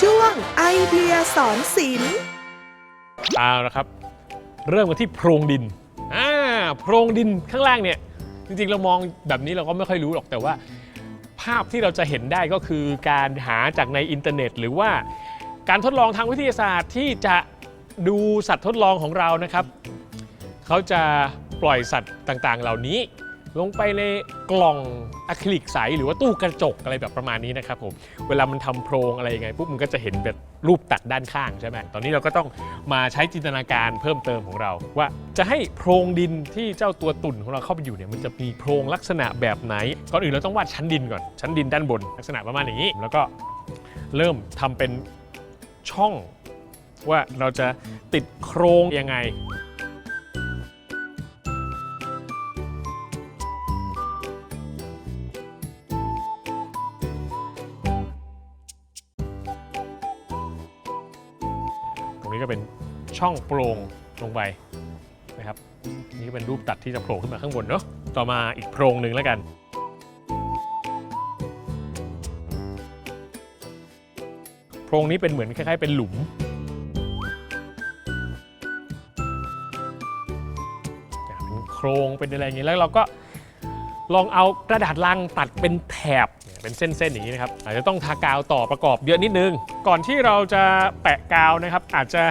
ช่วงไอเดียสอนศิลป์เอาละครับ เริ่มกันที่โพรงดินอ่าโพรงดินข้างล่างเนี่ย จริงๆ เรามองแบบนี้เราก็ไม่ค่อยรู้หรอกแต่ว่า ภาพที่เราจะเห็นได้ก็คือการหาจากในอินเทอร์เน็ต หรือว่าการทดลองทางวิทยาศาสตร์ที่จะดูสัตว์ทดลองของเรานะครับ เขาจะปล่อยสัตว์ต่างๆ เหล่านี้ ลงไปในกล่องอะคริลิกใสหรือว่าตู้กระจกอะไรแบบประมาณนี้นะครับผมเวลามันทำโพรงอะไรยังไงปุ๊บมันก็จะเห็นแบบรูปตัดด้านข้างใช่ไหมตอนนี้เราก็ต้องมาใช้จินตนาการเพิ่มเติมของเรา ว่าจะให้โพรงดินที่เจ้าตัวตุ่นของเราเข้าไปอยู่เนี่ยมันจะมีโพรงลักษณะแบบไหนก่อนอื่นเราต้องวาดชั้นดินก่อนชั้นดินด้านบนลักษณะประมาณอย่างนี้ แล้วก็เริ่มทำเป็นช่องว่าเราจะติดโครงยังไง ก็เป็นช่องโปร่งลงไปนะครับนี่เป็นรูปตัดที่จะโผล่ขึ้นมาข้างบนเนาะต่อมาอีกโพรงหนึ่งแล้วกัน โพรงนี้เป็นเหมือนคล้ายๆ เป็นหลุมเป็นโครงเป็นอะไรอย่างนี้แล้วเราก็ลองเอากระดาษลังตัดเป็นแถบ เป็นเส้นๆอย่างนี้นะครับอาจจะต้องทากาวต่อประกอบเยอะนิดนึง ก่อนที่เราจะแปะกาวนะครับ อาจจะ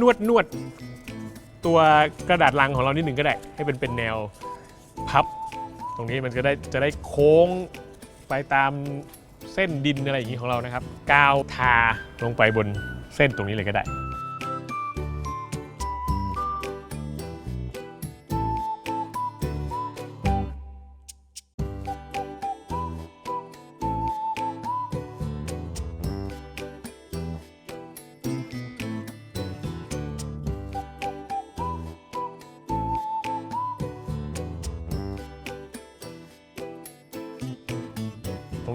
นวดนวดตัวกระดาษลังของเรานิดนึงก็ได้ ให้เป็นเป็นแนวพับ ตรงนี้มันจะได้จะได้โค้งไปตามเส้นดินอะไรอย่างนี้ของเรานะครับ กาวทาลงไปบนเส้นตรงนี้เลยก็ได้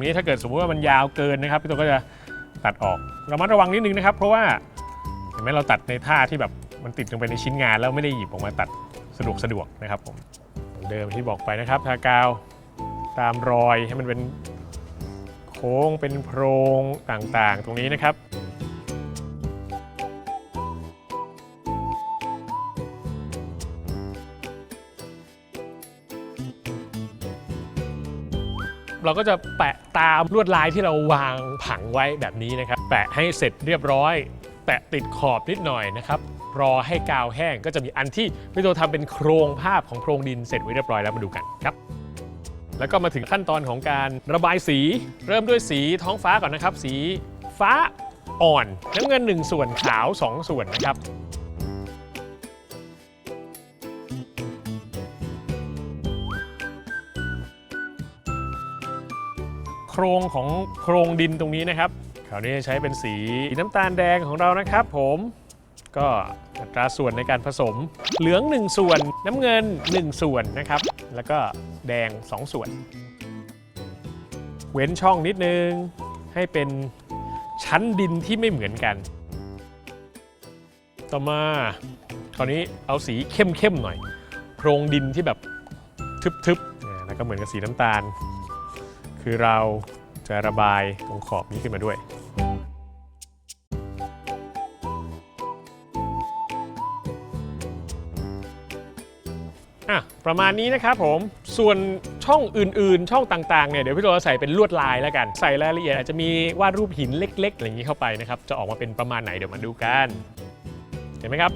นี้ถ้าเกิดสมมติว่ามันยาวเกินนะครับพี่ตัวก็จะตัดออกเรามัดระวังนิดนึงนะครับ เพราะว่าเห็นไหมเราตัดในท่าที่แบบมันติดลงไปในชิ้นงานแล้วไม่ได้หยิบออกมาตัดสะดวกสะดวกนะครับผมเดิมที่บอกไปนะครับ ทากาวตามรอยให้มันเป็นโค้งเป็นโพรงต่างๆ ตรงนี้นะครับ เราก็จะแปะตามลวดลายที่เราวางผังไว้แบบนี้นะครับ แปะให้เสร็จเรียบร้อย แปะติดขอบนิดหน่อยนะครับ รอให้กาวแห้งก็จะมีอันที่พี่โตทำเป็นโครงภาพของโพรงดินเสร็จไว้เรียบร้อยแล้วมาดูกันครับแล้วก็มาถึงขั้นตอนของการระบายสี เริ่มด้วยสีท้องฟ้าก่อนนะครับ สีฟ้าอ่อนน้ำเงิน 1 ส่วนขาว 2 ส่วนนะครับ โครงของโครงดินตรงนี้นะครับคราวนี้ใช้เป็นสีน้ำตาลแดงของเรานะครับผมก็อัตราส่วนในการผสม เหลือง 1 ส่วนน้ำเงิน 1 ส่วนนะครับ แล้วก็แดง 2 ส่วน เว้นช่องนิดนึง ให้เป็นชั้นดินที่ไม่เหมือนกัน ต่อมาคราวนี้เอาสีเข้มๆหน่อย โพรงดินที่แบบทึบๆแล้วก็เหมือนกับสีน้ำตาล คือเราจะระบายตรงขอบนี้ขึ้นมาด้วยอะประมาณนี้นะครับผม ส่วนช่องอื่นๆ ช่องต่างๆ เนี่ย เดี๋ยวพี่โตจะใส่เป็นลวดลายแล้วกัน ใส่รายละเอียดอาจจะมีวาดรูปหินเล็กๆ อะไรอย่างนี้เข้าไปนะครับ จะออกมาเป็นประมาณไหนเดี๋ยวมาดูกัน เห็นไหมครับ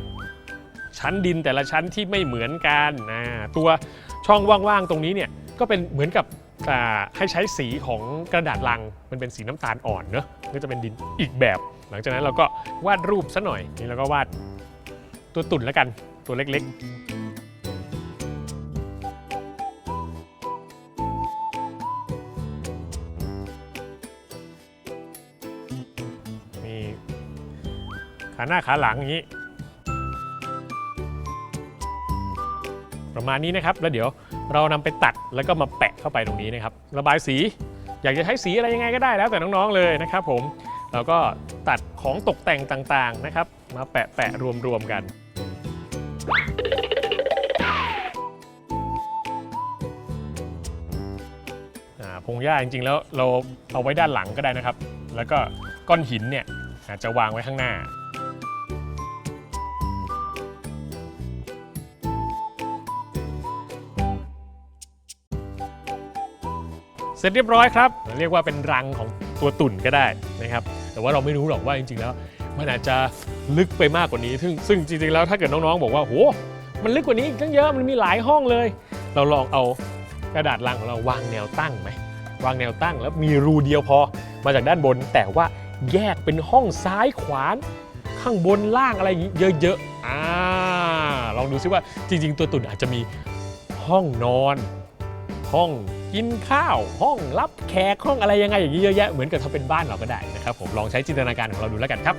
ชั้นดินแต่ละชั้นที่ไม่เหมือนกันนะตัวช่องว่างๆ ตรงนี้เนี่ย ก็เป็นเหมือนกับ ให้ใช้สีของกระดาษลังมันเป็นสีน้ำตาลอ่อนเนอะก็จะเป็นดินอีกแบบ หลังจากนั้นเราก็วาดรูปซะหน่อยนี่เราก็วาดตัวตุ่นแล้วกันตัวเล็กๆมีขาหน้าขาหลังอย่างนี้ ประมาณนี้นะครับ แล้วเดี๋ยวเรานำไปตัดแล้วก็มาแปะเข้าไปตรงนี้นะครับ ระบายสี อยากจะใช้สีอะไรยังไงก็ได้แล้วแต่น้องๆเลยนะครับ ผมเราก็ตัดของตกแต่งต่างๆนะครับ มาแปะแปะรวมๆกันพงหญ้าจริงๆแล้วเราเอาไว้ด้านหลังก็ได้นะครับ แล้วก็ก้อนหินเนี่ยอาจจะวางไว้ข้างหน้า เสร็จเรียบร้อยครับเรียกว่าเป็นรังของตัวตุ่นก็ได้นะครับ แต่ว่าเราไม่รู้หรอกว่าจริงๆแล้ว มันอาจจะลึกไปมากกว่านี้ ซึ่งซึ่งจริงๆแล้วถ้าเกิดน้องๆบอกว่าโหมันลึกกว่านี้อีกตั้งเยอะมันมีหลายห้องเลย เราลองเอากระดาษลังของเราวางแนวตั้งไหมวางแนวตั้งแล้วมีรูเดียวพอมาจากด้านบน แต่ว่าแยกเป็นห้องซ้ายขวานข้างบนล่างอะไรอย่างงี้เยอะๆอ่าลองดูซิว่าจริง ๆ ตัวตุ่นอาจจะมีห้องนอน ห้อง กินข้าวห้องรับแขกห้องอะไรยังไงอย่างนี้เยอะแยะเหมือนกับถ้าเป็นบ้านเราก็ได้นะครับผมลองใช้จินตนาการของเราดูแล้วกันครับ